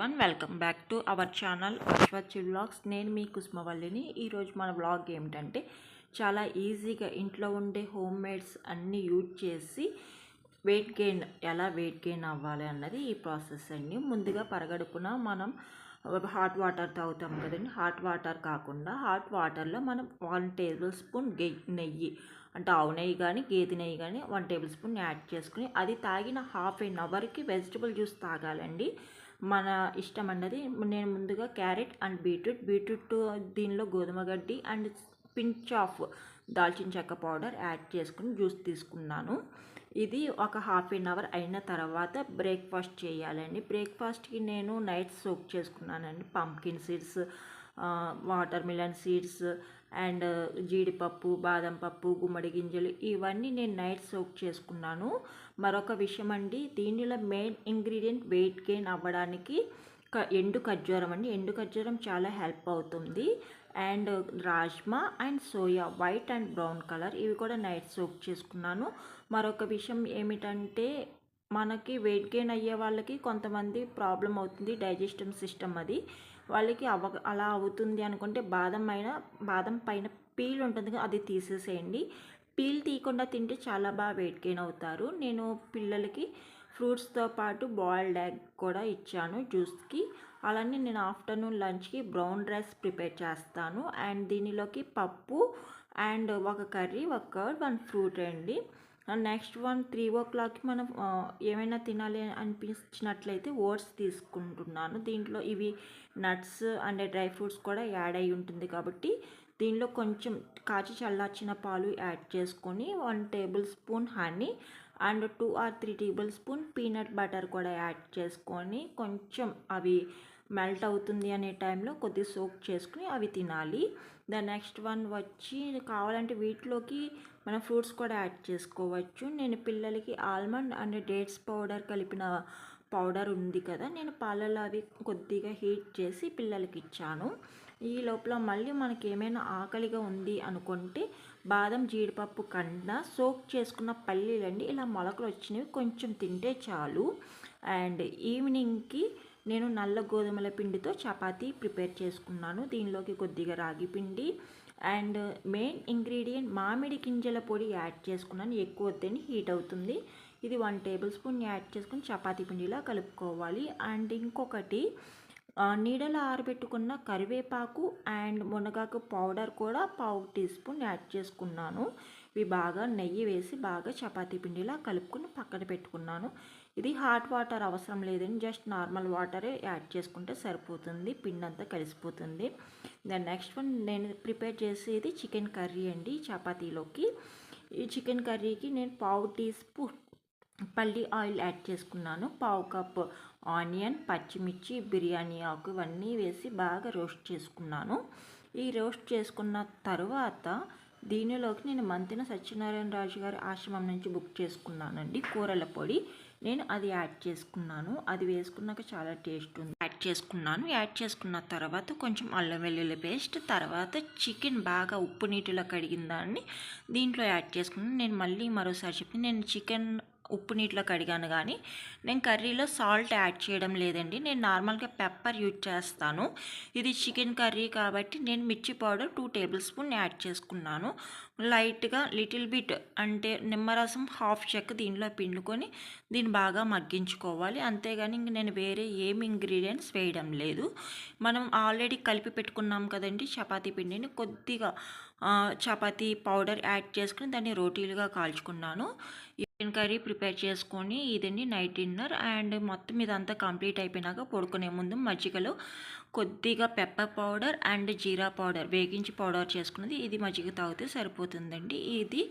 One welcome back to our channel Ashwath vlogs నేను మీ కుస్మవల్లిని. ఈరోజు మన వ్లాగ్ ఏమిటంటే చాలా ఈజీగా ఇంట్లో ఉండే హోమ్ మేడ్స్ అన్నీ యూజ్ చేసి వెయిట్ గెయిన్ ఎలా వెయిట్ గెయిన్ అవ్వాలి అన్నది ఈ ప్రాసెస్ అండి. ముందుగా పరగడుపున మనం హాట్ వాటర్ తాగుతాం కదండి. హాట్ వాటర్ కాకుండా హాట్ వాటర్లో మనం వన్ టేబుల్ స్పూన్ గె నెయ్యి అంటే ఆవు నెయ్యి కానీ గేదె నెయ్యి కానీ వన్ టేబుల్ స్పూన్ యాడ్ చేసుకుని అది తాగిన హాఫ్ ఎన్ అవర్కి వెజిటబుల్ జ్యూస్ తాగాలండి. మన ఇష్టం అన్నది నేను ముందుగా క్యారెట్ అండ్ బీట్రూట్. బీట్రూట్ దీనిలో గోధుమ గడ్డి అండ్ పించ్ ఆఫ్ దాల్చిన చెక్క పౌడర్ యాడ్ చేసుకుని జ్యూస్ తీసుకున్నాను. ఇది ఒక హాఫ్ ఎన్ అవర్ అయిన తర్వాత బ్రేక్ఫాస్ట్ చేయాలండి. బ్రేక్ఫాస్ట్కి నేను నైట్ సోక్ చేసుకున్నానండి. Pumpkin seeds watermelon seeds and జీడిపప్పు బాదం పప్పు గుమ్మడి గింజలు ఇవన్నీ నేను నైట్ సోక్ చేసుకున్నాను. మరొక విషయం అండి దీనిలో మెయిన్ ఇంగ్రీడియంట్ వెయిట్ గెయిన్ అవ్వడానికి క ఎండు ఖర్జూరం అండి. ఎండు ఖర్జూరం చాలా హెల్ప్ అవుతుంది. And uh, rajma and soya white and brown colour ఇవి కూడా నైట్ సోక్ చేసుకున్నాను. మరొక విషయం ఏమిటంటే మనకి వెయిట్ గెయిన్ అయ్యే వాళ్ళకి కొంతమంది ప్రాబ్లం అవుతుంది డైజెస్టివ్ సిస్టమ్ అది. వాళ్ళకి అవ అలా అవుతుంది అనుకుంటే బాదం పైన బాదం పైన పీల్ ఉంటుంది కదా అది తీసేసేయండి. పీల్ తీయకుండా తింటే చాలా బాగా వెయిట్ గెయిన్ అవుతారు. నేను పిల్లలకి ఫ్రూట్స్తో పాటు బాయిల్డ్ ఎగ్ కూడా ఇచ్చాను జ్యూస్కి. అలానే నేను ఆఫ్టర్నూన్ లంచ్కి బ్రౌన్ రైస్ ప్రిపేర్ చేస్తాను. అండ్ దీనిలోకి పప్పు అండ్ ఒక కర్రీ ఒక కర్డ్ వన్ ఫ్రూట్ అండి. నెక్స్ట్ వన్ త్రీ ఓ క్లాక్కి మనం ఏమైనా తినాలి అనిపించినట్లయితే ఓట్స్ తీసుకుంటున్నాను. దీంట్లో ఇవి నట్స్ అండ్ డ్రై ఫ్రూట్స్ కూడా యాడ్ అయి ఉంటుంది కాబట్టి దీనిలో కొంచెం కాచి చల్లార్చిన పాలు యాడ్ చేసుకొని one tablespoon honey and two or three tablespoon peanut butter కూడా యాడ్ చేసుకొని కొంచెం అవి మెల్ట్ అవుతుంది అనే టైంలో కొద్ది సోక్ చేసుకుని అవి తినాలి. ద నెక్స్ట్ వన్ వచ్చి కావాలంటే వీటిలోకి మనం ఫ్రూట్స్ కూడా యాడ్ చేసుకోవచ్చు. నేను పిల్లలకి ఆల్మండ్ అండ్ డేట్స్ పౌడర్ కలిపిన పౌడర్ ఉంది కదా నేను పాలలో అవి కొద్దిగా హీట్ చేసి పిల్లలకి ఇచ్చాను. ఈ లోపల మళ్ళీ మనకి ఏమైనా ఆకలిగా ఉంది అనుకుంటే బాదం జీడిపప్పు కన్నా సోక్ చేసుకున్న పల్లీలండి. ఇలా మొలకలు వచ్చినవి కొంచెం తింటే చాలు. అండ్ ఈవినింగ్కి నేను నల్ల గోధుమల పిండితో చపాతీ ప్రిపేర్ చేసుకున్నాను. దీనిలోకి కొద్దిగా రాగి పిండి అండ్ మెయిన్ ఇంగ్రీడియంట్ మామిడి గింజల పొడి యాడ్ చేసుకున్నాను. ఎక్కువ వద్దని హీట్ అవుతుంది. ఇది వన్ టేబుల్ స్పూన్ యాడ్ చేసుకుని చపాతీ పిండిలా కలుపుకోవాలి. అండ్ ఇంకొకటి నీడలో ఆరబెట్టుకున్న కరివేపాకు అండ్ మునగాకు పౌడర్ కూడా పావు టీ స్పూన్ యాడ్ చేసుకున్నాను. ఇవి బాగా నెయ్యి వేసి బాగా చపాతీ పిండిలా కలుపుకుని పక్కన పెట్టుకున్నాను. ఇది హాట్ వాటర్ అవసరం లేదని జస్ట్ నార్మల్ వాటరే యాడ్ చేసుకుంటే సరిపోతుంది పిండి అంతా కలిసిపోతుంది. దాని నెక్స్ట్ వన్ నేను ప్రిపేర్ చేసేది చికెన్ కర్రీ అండి చపాతీలోకి. ఈ చికెన్ కర్రీకి నేను పావు టీ స్పూన్ పల్లి ఆయిల్ యాడ్ చేసుకున్నాను. పావు కప్ ఆనియన్ పచ్చిమిర్చి బిర్యానీ ఆకు ఇవన్నీ వేసి బాగా రోస్ట్ చేసుకున్నాను. ఈ రోస్ట్ చేసుకున్న తర్వాత దీనిలోకి నేను మంతిన సత్యనారాయణ రాజు గారి ఆశ్రమం నుంచి బుక్ చేసుకున్నానండి. కూరల పొడి. నేను అది యాడ్ చేసుకున్నాను. అది వేసుకున్నాక చాలా టేస్ట్ ఉంది. యాడ్ చేసుకున్నాను. యాడ్ చేసుకున్న తర్వాత కొంచెం అల్లం వెల్లుల్లి పేస్ట్ తర్వాత చికెన్ బాగా ఉప్పు నీటిలో కడిగిన దాన్ని దీంట్లో యాడ్ చేసుకున్నాను. నేను మళ్ళీ మరోసారి చెప్పి నేను చికెన్ ఉప్పు నీటిలో కడిగాను కానీ నేను కర్రీలో సాల్ట్ యాడ్ చేయడం లేదండి. నేను నార్మల్గా పెప్పర్ యూజ్ చేస్తాను. ఇది చికెన్ కర్రీ కాబట్టి నేను మిర్చి powder two tablespoon add చేసుకున్నాను. లైట్గా లిటిల్ బిట్ అంటే నిమ్మరసం హాఫ్ చెక్క దీనిలో పిండుకొని దీన్ని బాగా మగ్గించుకోవాలి. అంతేగాని ఇంక నేను వేరే ఏమి ఇంగ్రీడియంట్స్ వేయడం లేదు. మనం ఆల్రెడీ కలిపి పెట్టుకున్నాం కదండి చపాతీ పిండిని. కొద్దిగా చపాతీ పౌడర్ యాడ్ చేసుకుని దాన్ని రోటీలుగా కాల్చుకున్నాను. చికెన్ కర్రీ ప్రిపేర్ చేసుకొని ఇదండి నైట్ డిన్నర్ అండ్ మొత్తం ఇదంతా కంప్లీట్ అయిపోయినాక పడుకునే ముందు మజ్జిగలో కొద్దిగా పెప్పర్ పౌడర్ అండ్ జీరా పౌడర్ వేగించి పౌడర్ చేసుకున్నది ఇది మజ్జిగ తాగితే సరిపోతుందండి. ఇది